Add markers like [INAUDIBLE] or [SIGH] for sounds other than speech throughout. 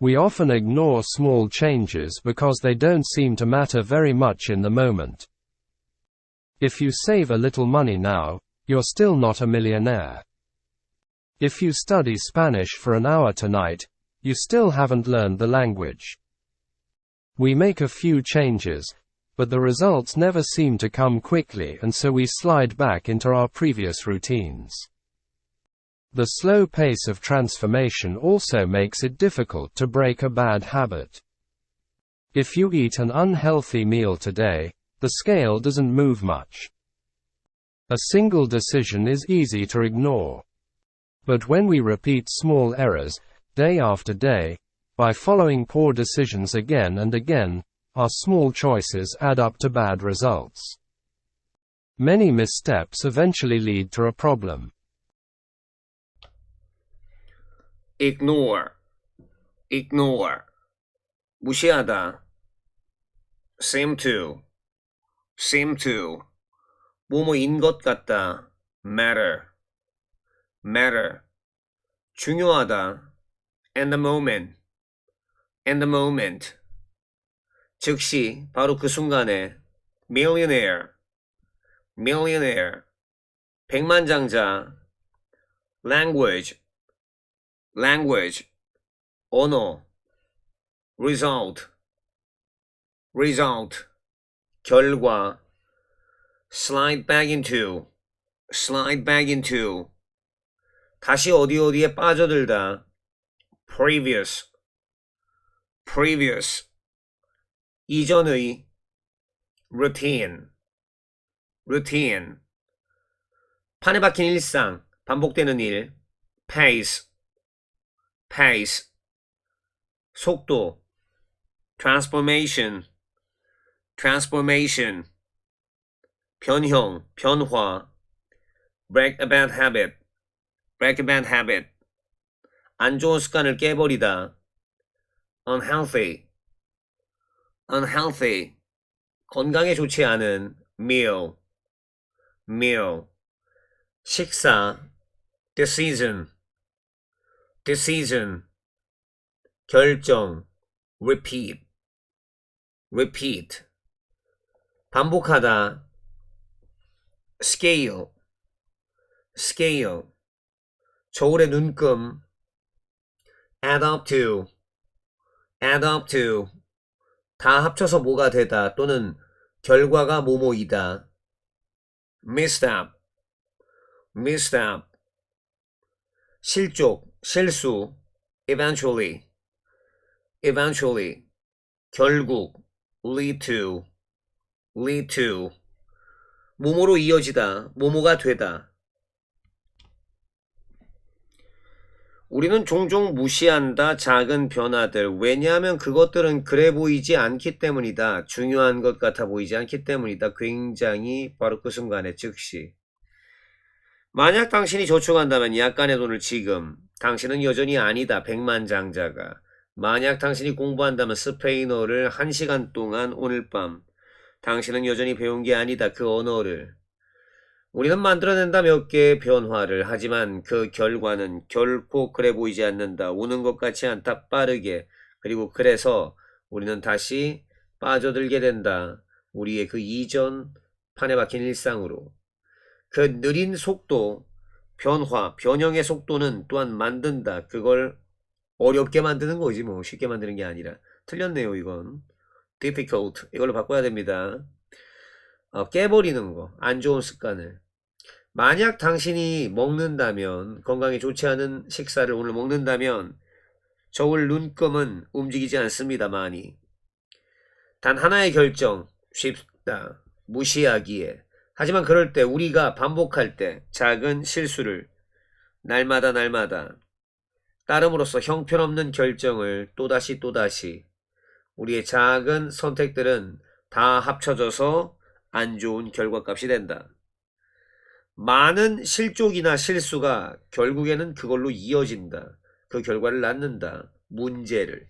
We often ignore small changes because they don't seem to matter very much in the moment. If you save a little money now, you're still not a millionaire. If you study Spanish for an hour tonight, you still haven't learned the language. We make a few changes, but the results never seem to come quickly and so we slide back into our previous routines. The slow pace of transformation also makes it difficult to break a bad habit. If you eat an unhealthy meal today, the scale doesn't move much. A single decision is easy to ignore. But when we repeat small errors, day after day, by following poor decisions again and again, our small choices add up to bad results. Many missteps eventually lead to a problem. Ignore, ignore, 무시하다, seem to, seem to, 뭐뭐인 것 같다, matter, matter, 중요하다, in the moment, in the moment, 즉시, 바로 그 순간에, millionaire, millionaire, 백만장자, language, language, 언어, result, result, 결과, slide back into, slide back into, 다시 어디 어디에 빠져들다, previous, previous, 이전의, routine, routine, 판에 박힌 일상, 반복되는 일, pace, pace, 속도, transformation, transformation, 변형, 변화, break a bad habit, break a bad habit, 안 좋은 습관을 깨버리다, unhealthy, unhealthy, 건강에 좋지 않은 meal, meal, 식사, decision, decision, 결정, repeat, repeat, 반복하다, scale, scale, 저울의 눈금, add up to, add up to, 다 합쳐서 뭐가 되다 또는 결과가 뭐뭐이다, misstep, misstep, 실족, 실수, eventually, eventually, 결국, lead to, lead to, 모모로 이어지다, 모모가 되다. 우리는 종종 무시한다 작은 변화들. 왜냐하면 그것들은 그래 보이지 않기 때문이다. 중요한 것 같아 보이지 않기 때문이다. 굉장히 바로 그 순간에 즉시. 만약 당신이 저축한다면 약간의 돈을 지금, 당신은 여전히 아니다. 백만장자가. 만약 당신이 공부한다면 스페인어를 한 시간 동안 오늘 밤, 당신은 여전히 배운 게 아니다. 그 언어를. 우리는 만들어낸다 몇 개의 변화를 하지만 그 결과는 결코 그래 보이지 않는다. 오는 것 같지 않다. 빠르게. 그리고 그래서 우리는 다시 빠져들게 된다. 우리의 그 이전 판에 박힌 일상으로. 그 느린 속도, 변화, 변형의 속도는 또한 만든다. 그걸 어렵게 만드는 거지 뭐 쉽게 만드는 게 아니라 틀렸네요 이건 difficult 이걸로 바꿔야 됩니다. 어, 깨버리는 거, 안 좋은 습관을. 만약 당신이 먹는다면, 건강에 좋지 않은 식사를 오늘 먹는다면, 저울 눈금은 움직이지 않습니다, 많이. 단 하나의 결정, 쉽다. 무시하기에. 하지만 그럴 때, 우리가 반복할 때, 작은 실수를, 날마다 날마다, 따름으로써 형편없는 결정을 또다시 또다시, 우리의 작은 선택들은 다 합쳐져서 안 좋은 결과값이 된다. 많은 실족이나 실수가 결국에는 그걸로 이어진다. 그 결과를 낳는다. 문제를.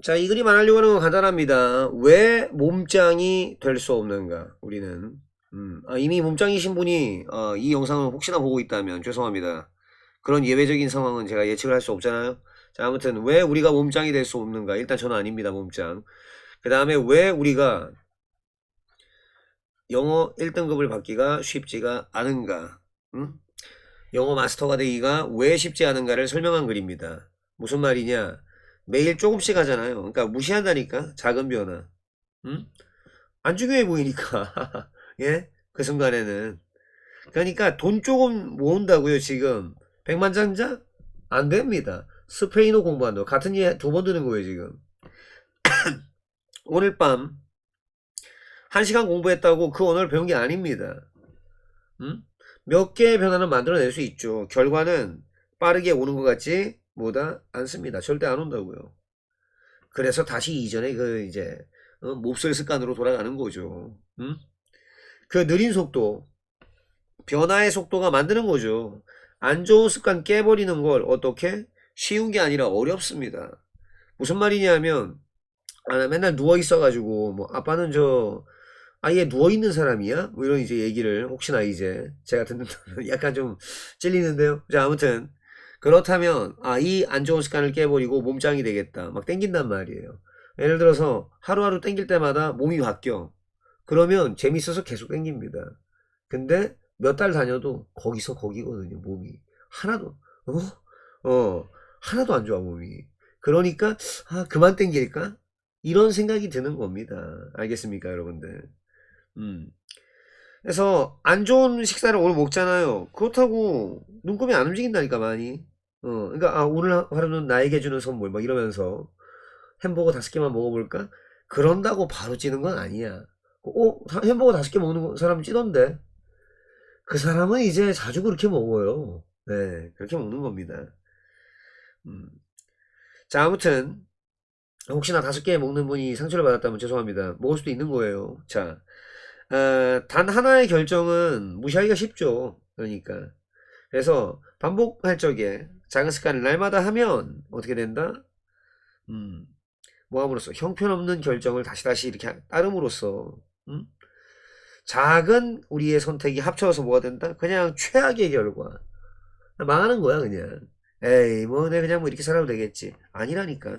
자, 이 그림 안 하려고 하는 건 간단합니다. 왜 몸짱이 될 수 없는가? 우리는. 음, 아, 이미 몸짱이신 분이 어, 이 영상을 혹시나 보고 있다면 죄송합니다. 그런 예외적인 상황은 제가 예측을 할 수 없잖아요. 자, 아무튼 왜 우리가 몸짱이 될 수 없는가? 일단 저는 아닙니다, 몸짱. 그 다음에 왜 우리가 영어 1등급을 받기가 쉽지가 않은가? 응? 영어 마스터가 되기가 왜 쉽지 않은가를 설명한 글입니다. 무슨 말이냐? 매일 조금씩 하잖아요. 그러니까 무시한다니까 작은 변화. 응? 안 중요해 보이니까. [LAUGHS] 예? 그 순간에는. 그러니까 돈 조금 모은다고요, 지금. 백만장자? 안 됩니다. 스페인어 공부한다고. 같은 예 두 번 드는 거예요, 지금. [COUGHS] 오늘 밤, 한 시간 공부했다고 그 언어를 배운 게 아닙니다. 음? 몇 개의 변화는 만들어낼 수 있죠. 결과는 빠르게 오는 것 같지 뭐다 않습니다. 절대 안 온다고요. 그래서 다시 이전에 그 이제 어, 몹쓸 습관으로 돌아가는 거죠. 음? 그 느린 속도, 변화의 속도가 만드는 거죠. 안 좋은 습관 깨버리는 걸 어떻게? 쉬운 게 아니라 어렵습니다. 무슨 말이냐면, 아, 나 맨날 누워 있어가지고, 뭐, 아빠는 저, 아예 누워 있는 사람이야? 뭐 이런 이제 얘기를 혹시나 이제 제가 듣는다면 [LAUGHS] 약간 좀 찔리는데요. 자, 아무튼, 그렇다면, 아, 이 안 좋은 습관을 깨버리고 몸짱이 되겠다. 막 땡긴단 말이에요. 예를 들어서 하루하루 땡길 때마다 몸이 바뀌어. 그러면 재밌어서 계속 땡깁니다. 근데 몇 달 다녀도 거기서 거기거든요, 몸이. 하나도, 어? 어, 하나도 안 좋아, 몸이. 그러니까, 아, 그만 땡길까? 이런 생각이 드는 겁니다. 알겠습니까, 여러분들? 음. 그래서, 안 좋은 식사를 오늘 먹잖아요. 그렇다고, 눈곱이 안 움직인다니까, 많이. 어, 그러니까, 아, 오늘 하루는 나에게 주는 선물, 막 이러면서, 햄버거 다섯 개만 먹어볼까? 그런다고 바로 찌는 건 아니야. 어, 햄버거 다섯 개 먹는 사람 찌던데. 그 사람은 이제 자주 그렇게 먹어요. 네, 그렇게 먹는 겁니다. 음. 자, 아무튼, 혹시나 다섯 개 먹는 분이 상처를 받았다면 죄송합니다. 먹을 수도 있는 거예요. 자, 어, 단 하나의 결정은 무시하기가 쉽죠. 그러니까. 그래서 반복할 적에 작은 습관을 날마다 하면 어떻게 된다? 음, 뭐 함으로써 형편없는 결정을 다시 다시 이렇게 따름으로써 음? 작은 우리의 선택이 합쳐서 뭐가 된다? 그냥 최악의 결과. 망하는 거야, 그냥. 에이, 뭐, 내가 그냥 뭐 이렇게 살아도 되겠지. 아니라니까.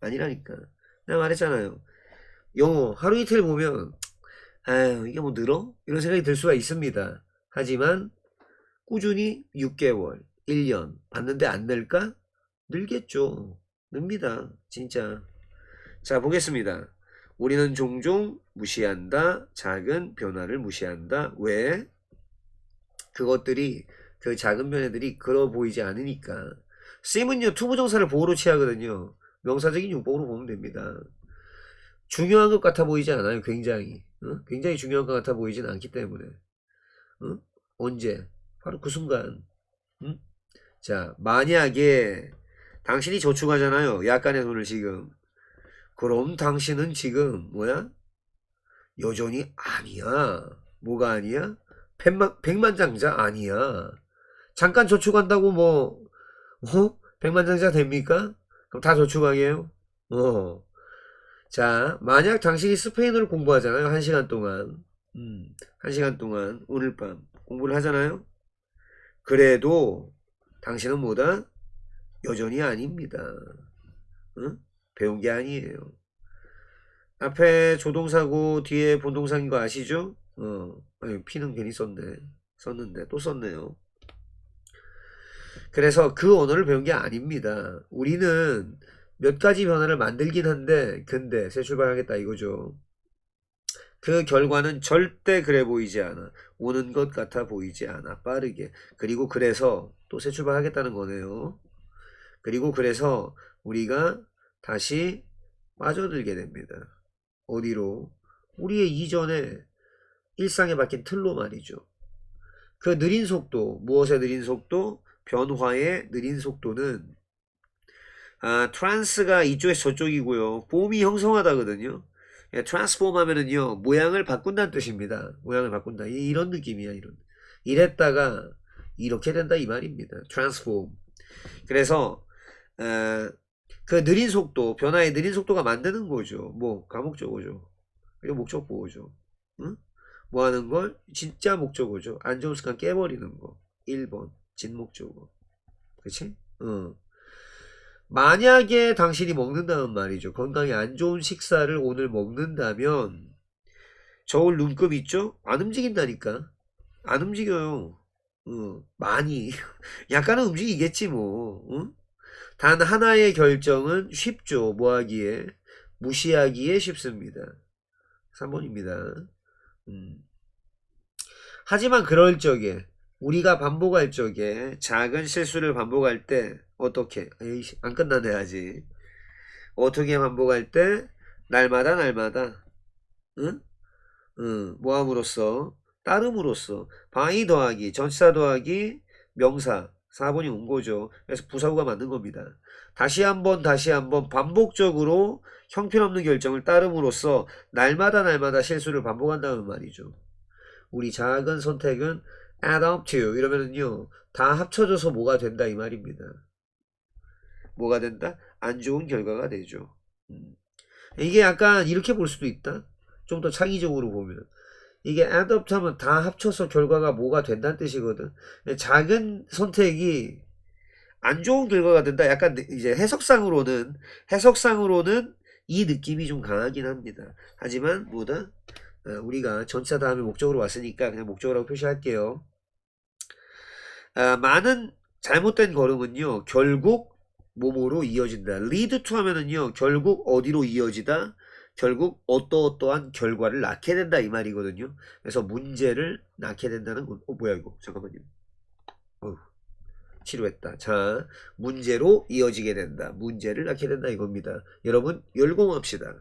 아니라니까. 내가 말했잖아요. 영어, 하루 이틀 보면, 아유, 이게 뭐 늘어? 이런 생각이 들 수가 있습니다. 하지만, 꾸준히 6개월, 1년, 봤는데 안 늘까? 늘겠죠. 늡니다. 진짜. 자, 보겠습니다. 우리는 종종 무시한다. 작은 변화를 무시한다. 왜? 그것들이 그 작은 변화들이 그러 보이지 않으니까. 쌤은요 투부정사를 보호로 취하거든요. 명사적인 용법으로 보면 됩니다. 중요한 것 같아 보이지 않아요. 굉장히. 어? 굉장히 중요한 것 같아 보이지는 않기 때문에. 어? 언제? 바로 그 순간. 응? 자, 만약에 당신이 저축하잖아요. 약간의 돈을 지금. 그럼 당신은 지금 뭐야? 여전히 아니야. 뭐가 아니야? 백만, 백만장자 아니야. 잠깐 저축한다고 뭐, 어? 백만장자 됩니까? 그럼 다 저축하게요? 어. 자, 만약 당신이 스페인어를 공부하잖아요. 한 시간 동안. 음, 한 시간 동안, 오늘 밤 공부를 하잖아요. 그래도 당신은 뭐다? 여전히 아닙니다. 응? 배운 게 아니에요. 앞에 조동사고 뒤에 본동사인 거 아시죠? 어, P는 괜히 썼네. 썼는데 또 썼네요. 그래서 그 언어를 배운 게 아닙니다. 우리는 몇 가지 변화를 만들긴 한데, 근데 새 출발하겠다 이거죠. 그 결과는 절대 그래 보이지 않아. 오는 것 같아 보이지 않아. 빠르게. 그리고 그래서 또 새 출발하겠다는 거네요. 그리고 그래서 우리가 다시 빠져들게 됩니다. 어디로? 우리의 이전에 일상에 박힌 틀로 말이죠. 그 느린 속도, 무엇의 느린 속도? 변화의 느린 속도는 아, 트랜스가 이쪽에서 저쪽이고요. 폼이 형성하다거든요. 예, 트랜스폼 하면은요, 모양을 바꾼다는 뜻입니다. 모양을 바꾼다. 이- 이런 느낌이야, 이런. 이랬다가 이렇게 된다 이 말입니다. 트랜스폼. 그래서 어, 그 느린 속도, 변화의 느린 속도가 만드는 거죠. 뭐 가목적어죠. 그리고 목적 보호죠. 응? 뭐 하는 걸? 진짜 목적어죠. 안 좋은 습관 깨버리는 거. 1번 진목적어. 그치? 어. 만약에 당신이 먹는다는 말이죠. 건강에 안 좋은 식사를 오늘 먹는다면 저울 눈금 있죠? 안 움직인다니까. 안 움직여요. 어, 많이. [LAUGHS] 약간은 움직이겠지 뭐. 응? 단 하나의 결정은 쉽죠. 뭐 하기에? 무시하기에 쉽습니다. 3번입니다. 음. 하지만 그럴 적에 우리가 반복할 적에 작은 실수를 반복할 때 어떻게? 에이씨, 안 끝나네 아직. 어떻게 반복할 때 날마다 날마다 응? 응, 뭐함으로써 따름으로써 방위 더하기 전치사 더하기 명사 4번이 온 거죠. 그래서 부사구가 맞는 겁니다. 다시 한번 다시 한번 반복적으로 형편없는 결정을 따름으로써 날마다 날마다 실수를 반복한다는 말이죠. 우리 작은 선택은 add up to 이러면은요 다 합쳐져서 뭐가 된다 이 말입니다. 뭐가 된다? 안 좋은 결과가 되죠. 음. 이게 약간 이렇게 볼 수도 있다. 좀 더 창의적으로 보면 이게 add up 하면 다 합쳐서 결과가 뭐가 된다는 뜻이거든. 작은 선택이 안 좋은 결과가 된다. 약간 이제 해석상으로는 해석상으로는 이 느낌이 좀 강하긴 합니다. 하지만 뭐다? 어, 우리가 전치사 다음에 목적으로 왔으니까 그냥 목적으로 표시할게요. 아, 많은 잘못된 걸음은요, 결국 몸으로 이어진다. lead to 하면은요, 결국 어디로 이어지다? 결국 어떠어떠한 결과를 낳게 된다 이 말이거든요. 그래서 문제를 낳게 된다는 건, 어, 뭐야 이거? 잠깐만요. 어휴, 치료했다. 자, 문제로 이어지게 된다. 문제를 낳게 된다 이겁니다. 여러분, 열공합시다.